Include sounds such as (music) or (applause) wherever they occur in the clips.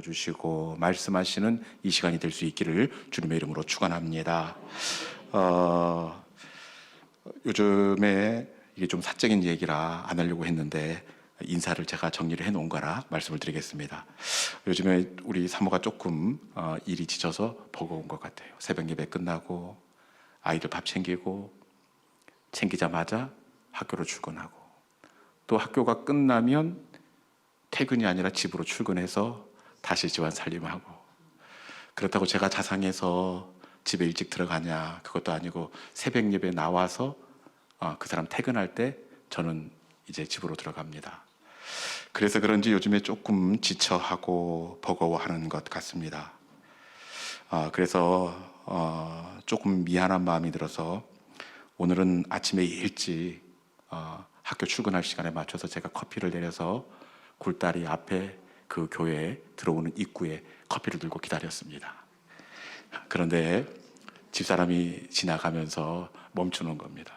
주시고 말씀하시는 이 시간이 될 수 있기를 주님의 이름으로 축원합니다. 어, 요즘에 이게 좀 사적인 얘기라 안 하려고 했는데 인사를 제가 정리를 해 놓은 거라 말씀을 드리겠습니다. 요즘에 우리 사모가 조금 어, 일이 지쳐서 버거운 것 같아요. 새벽 예배 끝나고 아이들 밥 챙기고 챙기자마자 학교로 출근하고 또 학교가 끝나면 퇴근이 아니라 집으로 출근해서 다시 집안 살림하고 그렇다고 제가 자상해서 집에 일찍 들어가냐 그것도 아니고 새벽 예배 나와서 어, 그 사람 퇴근할 때 저는 이제 집으로 들어갑니다. 그래서 그런지 요즘에 조금 지쳐하고 버거워하는 것 같습니다. 아, 그래서 어, 조금 미안한 마음이 들어서 오늘은 아침에 일찍 어, 학교 출근할 시간에 맞춰서 제가 커피를 내려서 굴다리 앞에 그 교회에 들어오는 입구에 커피를 들고 기다렸습니다. 그런데 집사람이 지나가면서 멈추는 겁니다.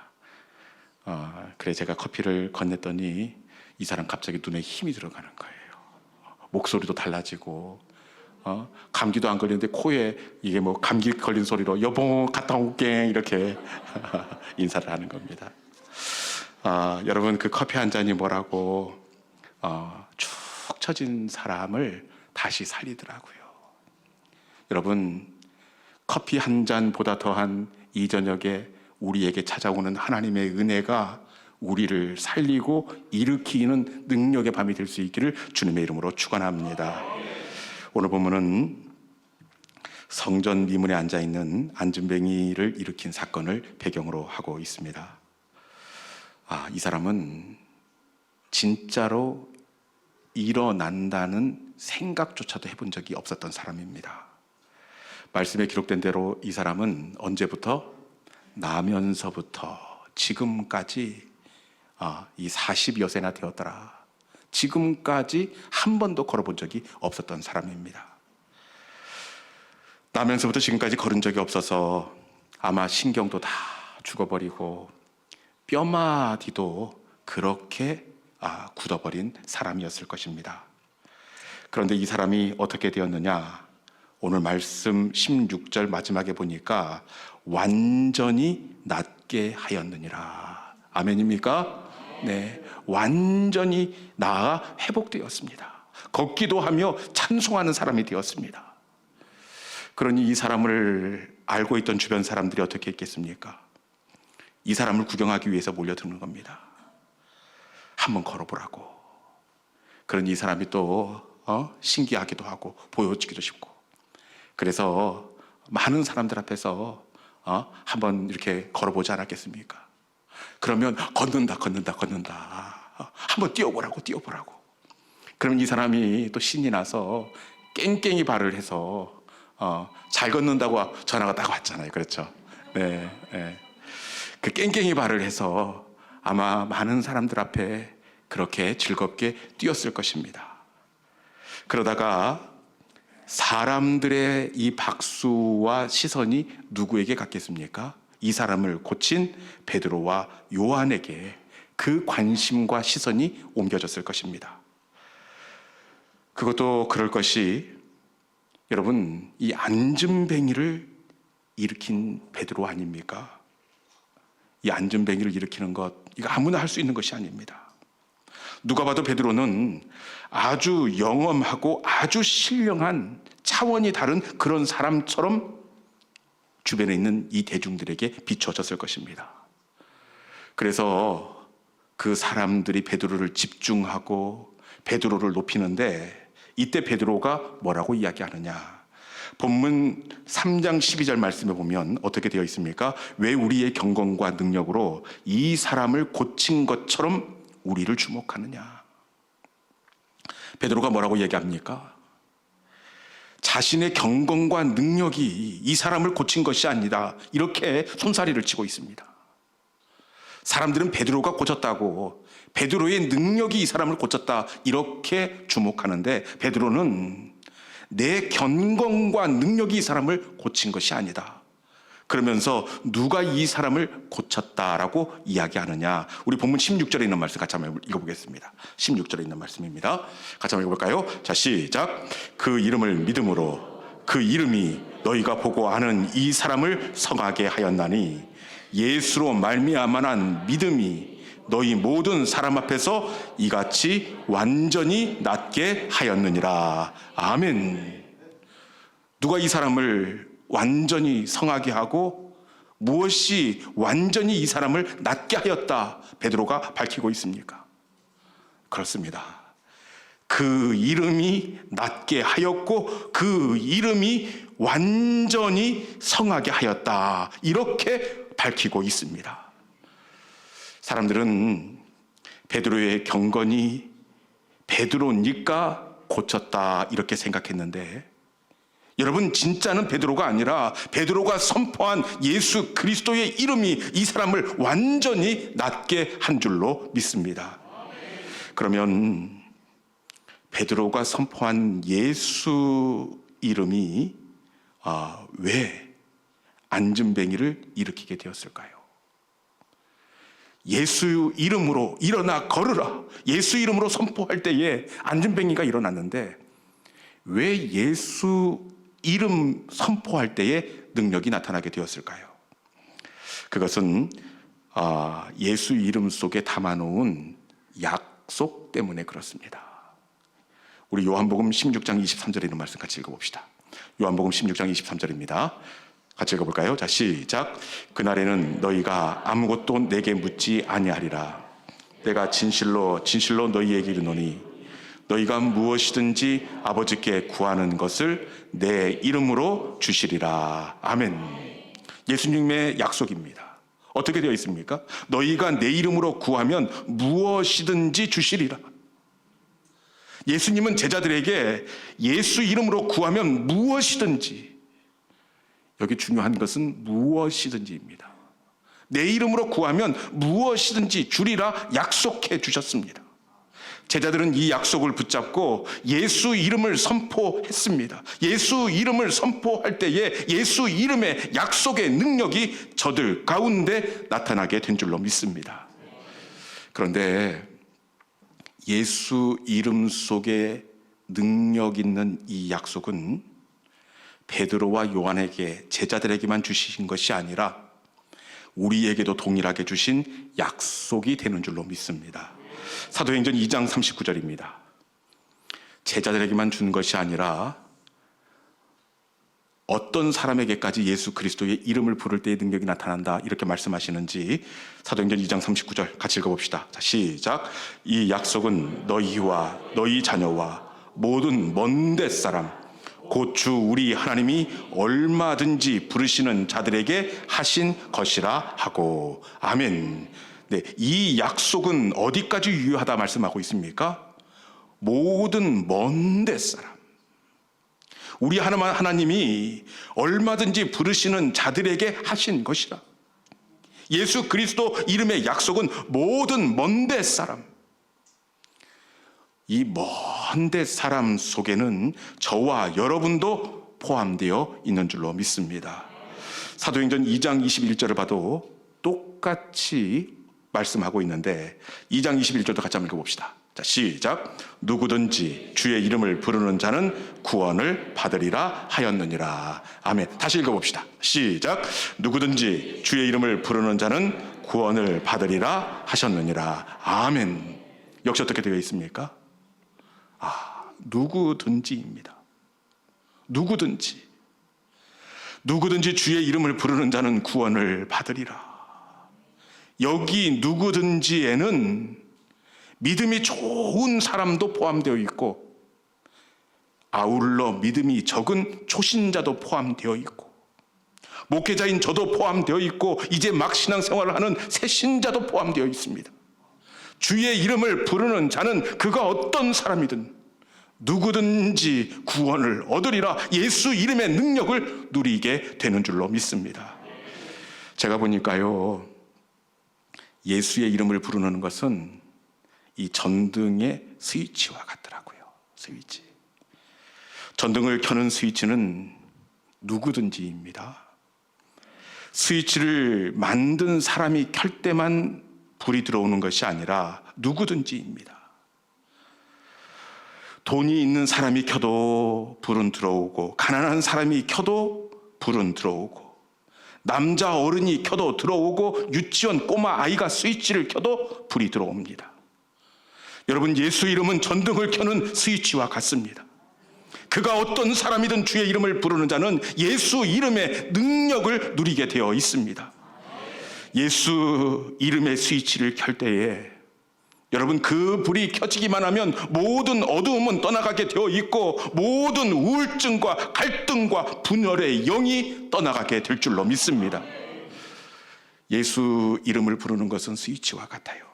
어, 그래 제가 커피를 건넸더니 이 사람 갑자기 눈에 힘이 들어가는 거예요. 목소리도 달라지고 어, 감기도 안 걸리는데 코에 이게 뭐 감기 걸린 소리로 여보 갔다 올게 이렇게 (laughs) 인사를 하는 겁니다. 아, 여러분 그 커피 한 잔이 뭐라고 어, 축 처진 사람을 다시 살리더라고요. 여러분 커피 한 잔보다 더한 이 저녁에 우리에게 찾아오는 하나님의 은혜가 우리를 살리고 일으키는 능력의 밤이 될 수 있기를 주님의 이름으로 축원합니다. 오늘 보면은 성전 미문에 앉아 있는 안전뱅이를 일으킨 사건을 배경으로 하고 있습니다. 아, 이 사람은 진짜로 일어난다는 생각조차도 해본 적이 없었던 사람입니다. 말씀에 기록된 대로 이 사람은 언제부터 나면서부터 지금까지 아, 이 40여 세나 되었더라. 지금까지 한 번도 걸어본 적이 없었던 사람입니다. 나면서부터 지금까지 걸은 적이 없어서 아마 신경도 다 죽어버리고 뼈마디도 그렇게 아, 굳어버린 사람이었을 것입니다. 그런데 이 사람이 어떻게 되었느냐? 오늘 말씀 16절 마지막에 보니까 완전히 낫게 하였느니라. 아멘입니까? 네. 완전히 나아 회복되었습니다. 걷기도 하며 찬송하는 사람이 되었습니다. 그러니 이 사람을 알고 있던 주변 사람들이 어떻게 했겠습니까? 이 사람을 구경하기 위해서 몰려드는 겁니다. 한번 걸어보라고. 그러니 이 사람이 또 어? 신기하기도 하고 보여주기도 싶고. 그래서 많은 사람들 앞에서 어? 한번 이렇게 걸어보지 않았겠습니까? 그러면 걷는다, 걷는다, 걷는다. 어? 한번 뛰어보라고, 뛰어보라고. 그러면 이 사람이 또 신이 나서 깽깽이 발을 해서 어, 잘 걷는다고 전화가 딱 왔잖아요. 그렇죠? 네, 네. 그 깽깽이 발을 해서 아마 많은 사람들 앞에 그렇게 즐겁게 뛰었을 것입니다. 그러다가 사람들의 이 박수와 시선이 누구에게 갔겠습니까? 이 사람을 고친 베드로와 요한에게 그 관심과 시선이 옮겨졌을 것입니다. 그것도 그럴 것이 여러분 이 안전뱅이를 일으킨 베드로 아닙니까? 이 안전뱅이를 일으키는 것 이거 아무나 할 수 있는 것이 아닙니다. 누가 봐도 베드로는 아주 영험하고 아주 신령한 차원이 다른 그런 사람처럼 주변에 있는 이 대중들에게 비춰졌을 것입니다. 그래서 그 사람들이 베드로를 집중하고 베드로를 높이는데 이때 베드로가 뭐라고 이야기하느냐? 본문 3장 12절 말씀에 보면 어떻게 되어 있습니까? 왜 우리의 경건과 능력으로 이 사람을 고친 것처럼 우리를 주목하느냐? 베드로가 뭐라고 얘기합니까? 자신의 경건과 능력이 이 사람을 고친 것이 아니다. 이렇게 손사리를 치고 있습니다. 사람들은 베드로가 고쳤다고 베드로의 능력이 이 사람을 고쳤다 이렇게 주목하는데 베드로는 내 견건과 능력이 이 사람을 고친 것이 아니다. 그러면서 누가 이 사람을 고쳤다라고 이야기하느냐. 우리 본문 16절에 있는 말씀 같이 한번 읽어보겠습니다. 16절에 있는 말씀입니다. 같이 한번 읽어볼까요? 자, 시작. 그 이름을 믿음으로 그 이름이 너희가 보고 아는 이 사람을 성하게 하였나니 예수로 말미암아난 믿음이 너희 모든 사람 앞에서 이같이 완전히 낫게 하였느니라. 아멘. 누가 이 사람을 완전히 성하게 하고 무엇이 완전히 이 사람을 낫게 하였다 베드로가 밝히고 있습니까? 그렇습니다. 그 이름이 낫게 하였고 그 이름이 완전히 성하게 하였다. 이렇게 밝히고 있습니다. 사람들은 베드로의 경건이 베드로니까 고쳤다 이렇게 생각했는데 여러분 진짜는 베드로가 아니라 베드로가 선포한 예수 그리스도의 이름이 이 사람을 완전히 낫게 한 줄로 믿습니다. 그러면 베드로가 선포한 예수 이름이 아, 왜 안전뱅이를 일으키게 되었을까요? 예수 이름으로 일어나 걸으라. 예수 이름으로 선포할 때에 안전뱅이가 일어났는데 왜 예수 이름 선포할 때에 능력이 나타나게 되었을까요? 그것은 아, 예수 이름 속에 담아놓은 약속 때문에 그렇습니다. 우리 요한복음 16장 23절에 있는 말씀 같이 읽어봅시다. 요한복음 16장 23절입니다. 같이 읽어볼까요? 자, 시작. 그날에는 너희가 아무것도 내게 묻지 아니하리라. 내가 진실로 진실로 너희에게 이르노니 너희가 무엇이든지 아버지께 구하는 것을 내 이름으로 주시리라. 아멘. 예수님의 약속입니다. 어떻게 되어 있습니까? 너희가 내 이름으로 구하면 무엇이든지 주시리라. 예수님은 제자들에게 예수 이름으로 구하면 무엇이든지 여기 중요한 것은 무엇이든지입니다. 내 이름으로 구하면 무엇이든지 주리라 약속해 주셨습니다. 제자들은 이 약속을 붙잡고 예수 이름을 선포했습니다. 예수 이름을 선포할 때에 예수 이름의 약속의 능력이 저들 가운데 나타나게 된 줄로 믿습니다. 그런데 예수 이름 속에 능력 있는 이 약속은 베드로와 요한에게 제자들에게만 주신 것이 아니라 우리에게도 동일하게 주신 약속이 되는 줄로 믿습니다. 사도행전 2장 39절입니다. 제자들에게만 준 것이 아니라 어떤 사람에게까지 예수 그리스도의 이름을 부를 때의 능력이 나타난다 이렇게 말씀하시는지 사도행전 2장 39절 같이 읽어봅시다. 자, 시작. 이 약속은 너희와 너희 자녀와 모든 먼데 사람 곧주 우리 하나님이 얼마든지 부르시는 자들에게 하신 것이라 하고 아멘. 네, 이 약속은 어디까지 유효하다 말씀하고 있습니까? 모든 먼 데 사람 우리 하나님이 얼마든지 부르시는 자들에게 하신 것이라. 예수 그리스도 이름의 약속은 모든 먼 데 사람. 이 먼 데 사람 속에는 저와 여러분도 포함되어 있는 줄로 믿습니다. 사도행전 2장 21절을 봐도 똑같이 말씀하고 있는데 2장 21절도 같이 한번 읽어봅시다. 자, 시작. 누구든지 주의 이름을 부르는 자는 구원을 받으리라 하였느니라. 아멘. 다시 읽어봅시다. 시작. 누구든지 주의 이름을 부르는 자는 구원을 받으리라 하셨느니라. 아멘. 역시 어떻게 되어 있습니까? 아, 누구든지입니다. 누구든지. 누구든지 주의 이름을 부르는 자는 구원을 받으리라. 여기 누구든지에는 믿음이 좋은 사람도 포함되어 있고 아울러 믿음이 적은 초신자도 포함되어 있고 목회자인 저도 포함되어 있고 이제 막 신앙생활을 하는 새 신자도 포함되어 있습니다. 주의 이름을 부르는 자는 그가 어떤 사람이든 누구든지 구원을 얻으리라 예수 이름의 능력을 누리게 되는 줄로 믿습니다. 제가 보니까요, 예수의 이름을 부르는 것은 이 전등의 스위치와 같더라고요. 스위치. 전등을 켜는 스위치는 누구든지입니다. 스위치를 만든 사람이 켤 때만 불이 들어오는 것이 아니라 누구든지입니다. 돈이 있는 사람이 켜도 불은 들어오고 가난한 사람이 켜도 불은 들어오고 남자 어른이 켜도 들어오고 유치원 꼬마 아이가 스위치를 켜도 불이 들어옵니다. 여러분 예수 이름은 전등을 켜는 스위치와 같습니다. 그가 어떤 사람이든 주의 이름을 부르는 자는 예수 이름의 능력을 누리게 되어 있습니다. 예수 이름의 스위치를 켤 때에 여러분 그 불이 켜지기만 하면 모든 어두움은 떠나가게 되어 있고 모든 우울증과 갈등과 분열의 영이 떠나가게 될 줄로 믿습니다. 예수 이름을 부르는 것은 스위치와 같아요.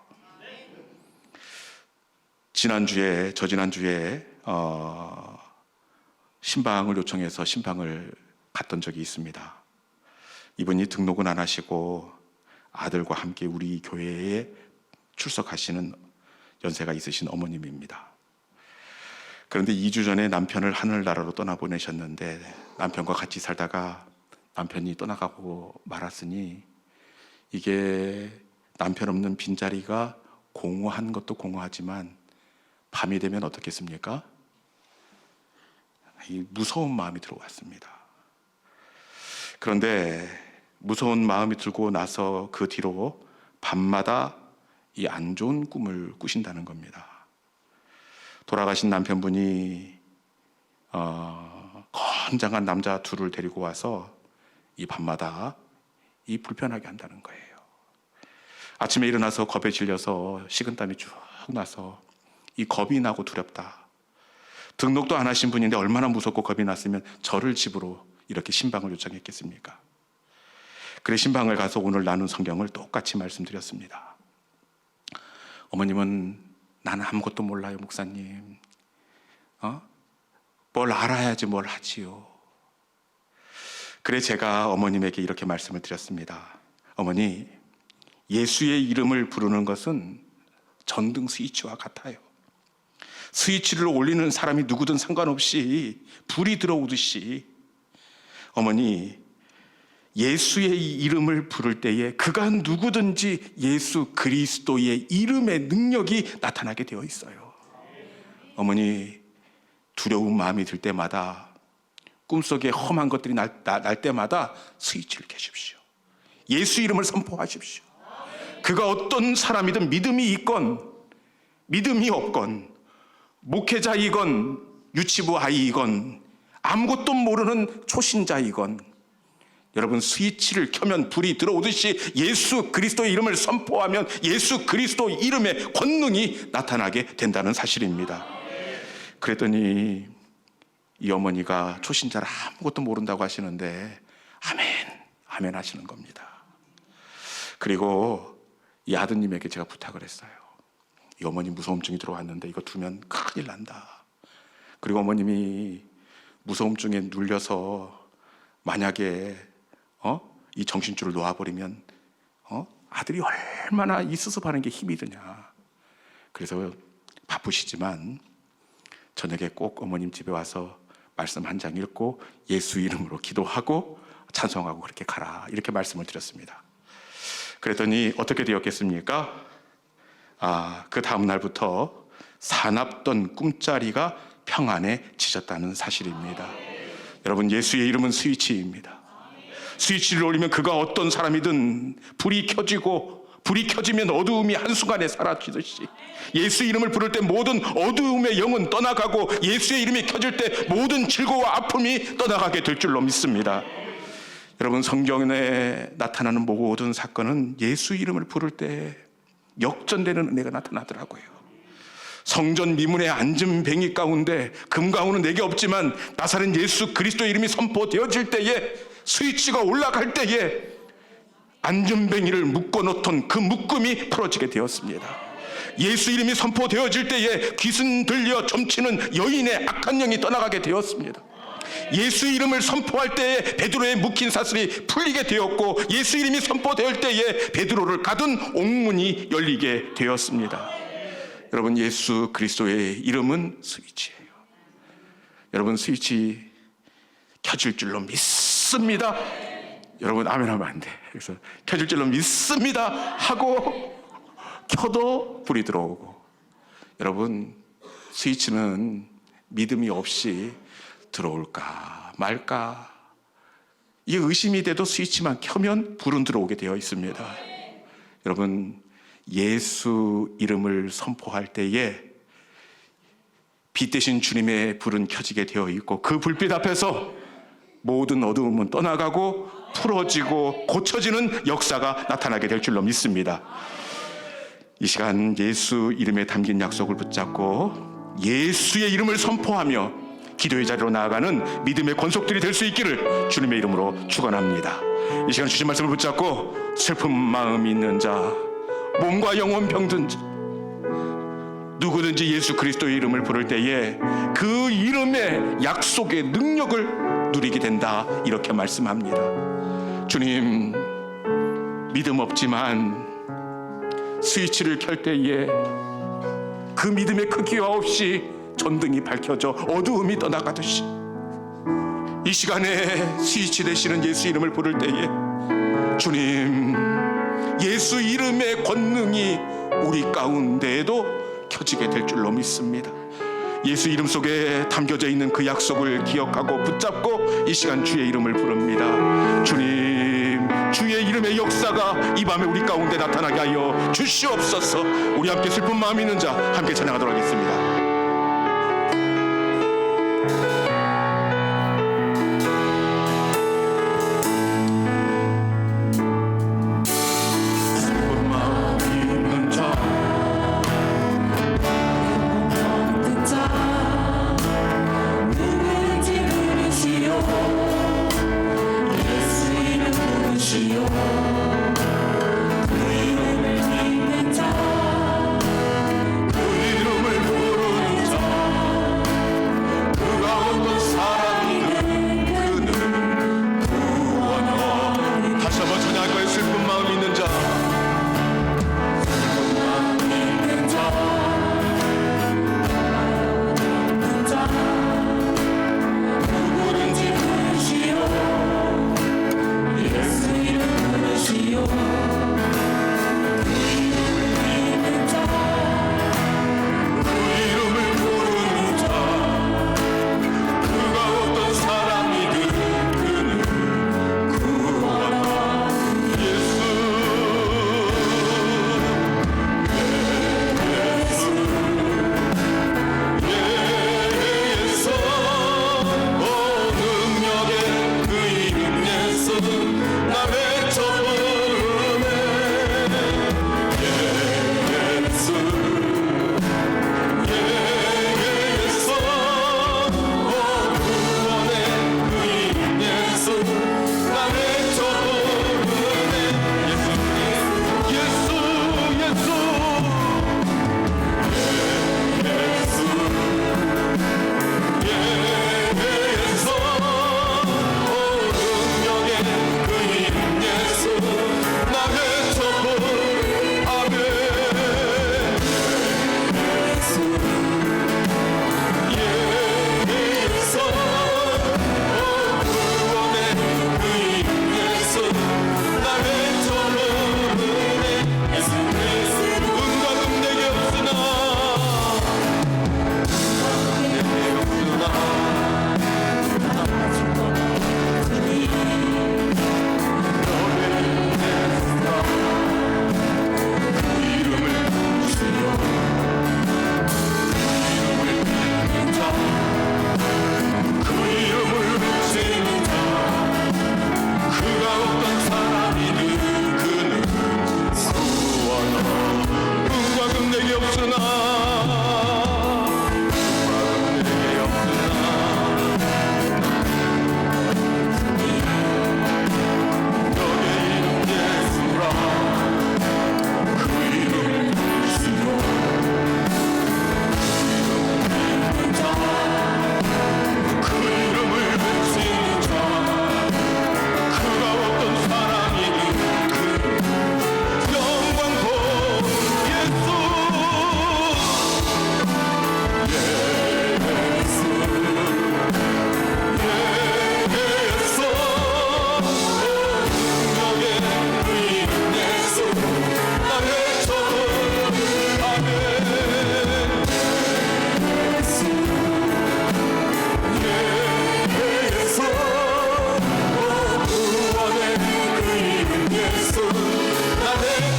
지난주에 저 지난주에 어, 신방을 요청해서 신방을 갔던 적이 있습니다. 이분이 등록은 안 하시고 아들과 함께 우리 교회에 출석하시는 연세가 있으신 어머님입니다. 그런데 2주 전에 남편을 하늘나라로 떠나보내셨는데 남편과 같이 살다가 남편이 떠나가고 말았으니 이게 남편 없는 빈자리가 공허한 것도 공허하지만 밤이 되면 어떻겠습니까? 이 무서운 마음이 들어왔습니다. 그런데 무서운 마음이 들고 나서 그 뒤로 밤마다 이 안 좋은 꿈을 꾸신다는 겁니다. 돌아가신 남편분이 어, 건장한 남자 둘을 데리고 와서 이 밤마다 이 불편하게 한다는 거예요. 아침에 일어나서 겁에 질려서 식은땀이 쭉 나서 이 겁이 나고 두렵다. 등록도 안 하신 분인데 얼마나 무섭고 겁이 났으면 저를 집으로 이렇게 신방을 요청했겠습니까? 그래 신방을 가서 오늘 나눈 성경을 똑같이 말씀드렸습니다. 어머님은 나는 아무것도 몰라요, 목사님. 어? 뭘 알아야지 뭘 하지요. 그래 제가 어머님에게 이렇게 말씀을 드렸습니다. 어머니, 예수의 이름을 부르는 것은 전등 스위치와 같아요. 스위치를 올리는 사람이 누구든 상관없이 불이 들어오듯이 어머니 예수의 이름을 부를 때에 그가 누구든지 예수 그리스도의 이름의 능력이 나타나게 되어 있어요. 어머니 두려운 마음이 들 때마다 꿈속에 험한 것들이 날, 날, 날 때마다 스위치를 켜십시오. 예수 이름을 선포하십시오. 그가 어떤 사람이든 믿음이 있건 믿음이 없건 목회자이건 유치부 아이이건 아무것도 모르는 초신자이건 여러분 스위치를 켜면 불이 들어오듯이 예수 그리스도의 이름을 선포하면 예수 그리스도 이름의 권능이 나타나게 된다는 사실입니다. 그랬더니 이 어머니가 초신자라 아무것도 모른다고 하시는데 아멘 아멘 하시는 겁니다. 그리고 이 아드님에게 제가 부탁을 했어요. 이 어머니 무서움증이 들어왔는데 이거 두면 큰일 난다. 그리고 어머님이 무서움증에 눌려서 만약에 어? 이 정신줄을 놓아버리면 어? 아들이 얼마나 이 수습하는 게 힘이 드냐. 그래서 바쁘시지만 저녁에 꼭 어머님 집에 와서 말씀 한 장 읽고 예수 이름으로 기도하고 찬송하고 그렇게 가라. 이렇게 말씀을 드렸습니다. 그랬더니 어떻게 되었겠습니까? 아, 그 다음 날부터 사납던 꿈자리가 평안해지셨다는 사실입니다. 여러분, 예수의 이름은 스위치입니다. 스위치를 올리면 그가 어떤 사람이든 불이 켜지고 불이 켜지면 어두움이 한순간에 사라지듯이 예수 이름을 부를 때 모든 어두움의 영은 떠나가고 예수의 이름이 켜질 때 모든 즐거움과 아픔이 떠나가게 될 줄로 믿습니다. 여러분 성경에 나타나는 모든 사건은 예수 이름을 부를 때 역전되는 은혜가 나타나더라고요. 성전 미문의 앉은 뱅이 가운데 금가운은 내게 없지만 나사렛 예수 그리스도 이름이 선포되어질 때에 스위치가 올라갈 때에 안전뱅이를 묶어 놓던 그 묶음이 풀어지게 되었습니다. 예수 이름이 선포되어질 때에 귀신 들려 점치는 여인의 악한 영이 떠나가게 되었습니다. 예수 이름을 선포할 때에 베드로의 묶인 사슬이 풀리게 되었고 예수 이름이 선포될 때에 베드로를 가둔 옥문이 열리게 되었습니다. 여러분 예수 그리스도의 이름은 스위치예요. 여러분 스위치 켜질 줄로 믿습니다. 여러분 아멘 하면 안 돼. 그래서 켜질 줄로 믿습니다 하고 켜도 불이 들어오고 여러분 스위치는 믿음이 없이 들어올까 말까 이 의심이 돼도 스위치만 켜면 불은 들어오게 되어 있습니다. 여러분 예수 이름을 선포할 때에 빛 대신 주님의 불은 켜지게 되어 있고 그 불빛 앞에서 모든 어두움은 떠나가고 풀어지고 고쳐지는 역사가 나타나게 될 줄로 믿습니다. 이 시간 예수 이름에 담긴 약속을 붙잡고 예수의 이름을 선포하며 기도의 자리로 나아가는 믿음의 권속들이 될 수 있기를 주님의 이름으로 축원합니다. 이 시간 주신 말씀을 붙잡고 슬픈 마음이 있는 자, 몸과 영혼 병든 자, 누구든지 예수 그리스도의 이름을 부를 때에 그 이름의 약속의 능력을 누리게 된다 이렇게 말씀합니다. 주님 믿음 없지만 스위치를 켤 때에 그 믿음의 크기와 없이 전등이 밝혀져 어두움이 떠나가듯이 이 시간에 스위치 되시는 예수 이름을 부를 때에 주님 예수 이름의 권능이 우리 가운데에도 켜지게 될 줄로 믿습니다. 예수 이름 속에 담겨져 있는 그 약속을 기억하고 붙잡고 이 시간 주의 이름을 부릅니다. 주님, 주의 이름의 역사가 이 밤에 우리 가운데 나타나게 하여 주시옵소서. 우리 함께 슬픈 마음 있는 자 함께 찬양하도록 하겠습니다.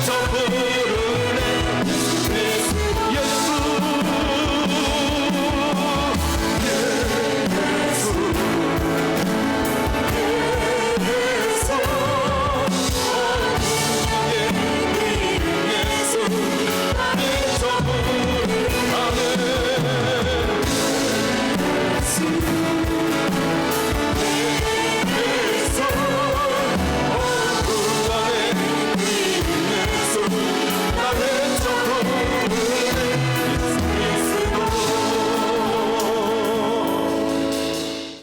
so good.